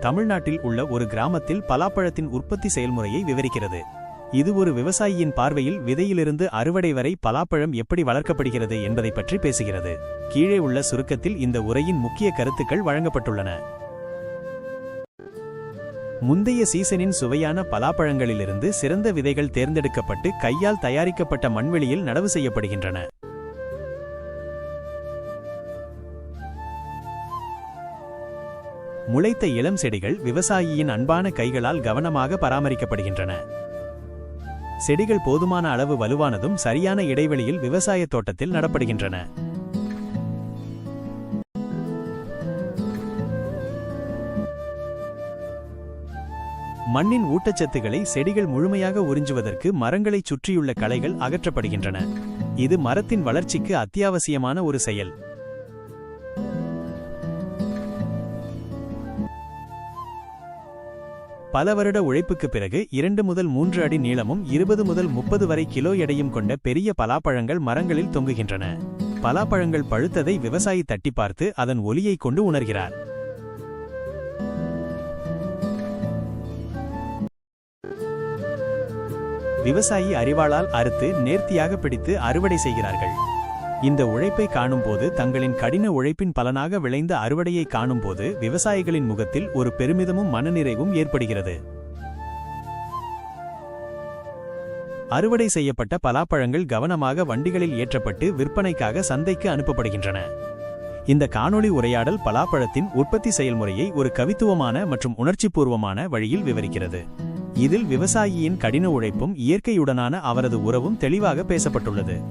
தமிழ்நாட்டில் உள்ள ஒரு கிராமத்தில் பலாப்பழத்தின் உற்பத்தி செயல்முறையை விவரிக்கிறது. இது ஒரு விவசாயியின் பார்வையில் விதையிலிருந்து அறுவடை வரை பலாப்பழம் எப்படி வளர்க்கப்படுகிறது என்பதை பற்றி பேசுகிறது. கீழே உள்ள சுருக்கத்தில் இந்த உரையின் முக்கிய கருத்துக்கள் வழங்கப்பட்டுள்ளன. முந்தைய சீசனின் சுவையான பலாப்பழங்களிலிருந்து சிறந்த விதைகள் தேர்ந்தெடுக்கப்பட்டு கையால் தயாரிக்கப்பட்ட மண்வெளியில் நடவு செய்யப்படுகின்றன. முளைத்த இளம் செடிகள் விவசாயியின் அன்பான கைகளால் கவனமாக பராமரிக்கப்படுகின்றன. செடிகள் போதுமான அளவு வலுவானதும் சரியான இடைவெளியில் விவசாய தோட்டத்தில் நடப்படுகின்றன. மண்ணின் ஊட்டச்சத்துக்களை செடிகள் முழுமையாக உறிஞ்சுவதற்கு மரங்களைச் சுற்றியுள்ள களைகள் அகற்றப்படுகின்றன. இது மரத்தின் வளர்ச்சிக்கு அத்தியாவசியமான ஒரு செயல். பல வருட உழைப்புக்குப் பிறகு இரண்டு முதல் மூன்று அடி நீளமும் இருபது முதல் முப்பது வரை கிலோ எடையும் கொண்ட பெரிய பலாப்பழங்கள் மரங்களில் தொங்குகின்றன. பலாப்பழங்கள் பழுத்ததை விவசாயி தட்டி பார்த்து அதன் ஒலியைக் கொண்டு உணர்கிறார். விவசாயி அறிவாளால் அறுத்து நேர்த்தியாக பிடித்து அறுவடை செய்கிறார்கள். இந்த உழைப்பை காணும்போது தங்களின் கடின உழைப்பின் பலனாக விளைந்த அறுவடையை காணும்போது விவசாயிகளின் முகத்தில் ஒரு பெருமிதமும் மனநிறைவும் ஏற்படுகிறது. அறுவடை செய்யப்பட்ட பலாப்பழங்கள் கவனமாக வண்டிகளில் ஏற்றப்பட்டு விற்பனைக்காக சந்தைக்கு அனுப்பப்படுகின்றன. இந்த காணொளி உரையாடல் பலாப்பழத்தின் உற்பத்தி செயல்முறையை ஒரு கவித்துவமான மற்றும் உணர்ச்சிபூர்வமான வழியில் விவரிக்கிறது. இதில் விவசாயியின் கடின உழைப்பும் இயற்கையுடனான அவரது உறவும் தெளிவாக பேசப்பட்டுள்ளது.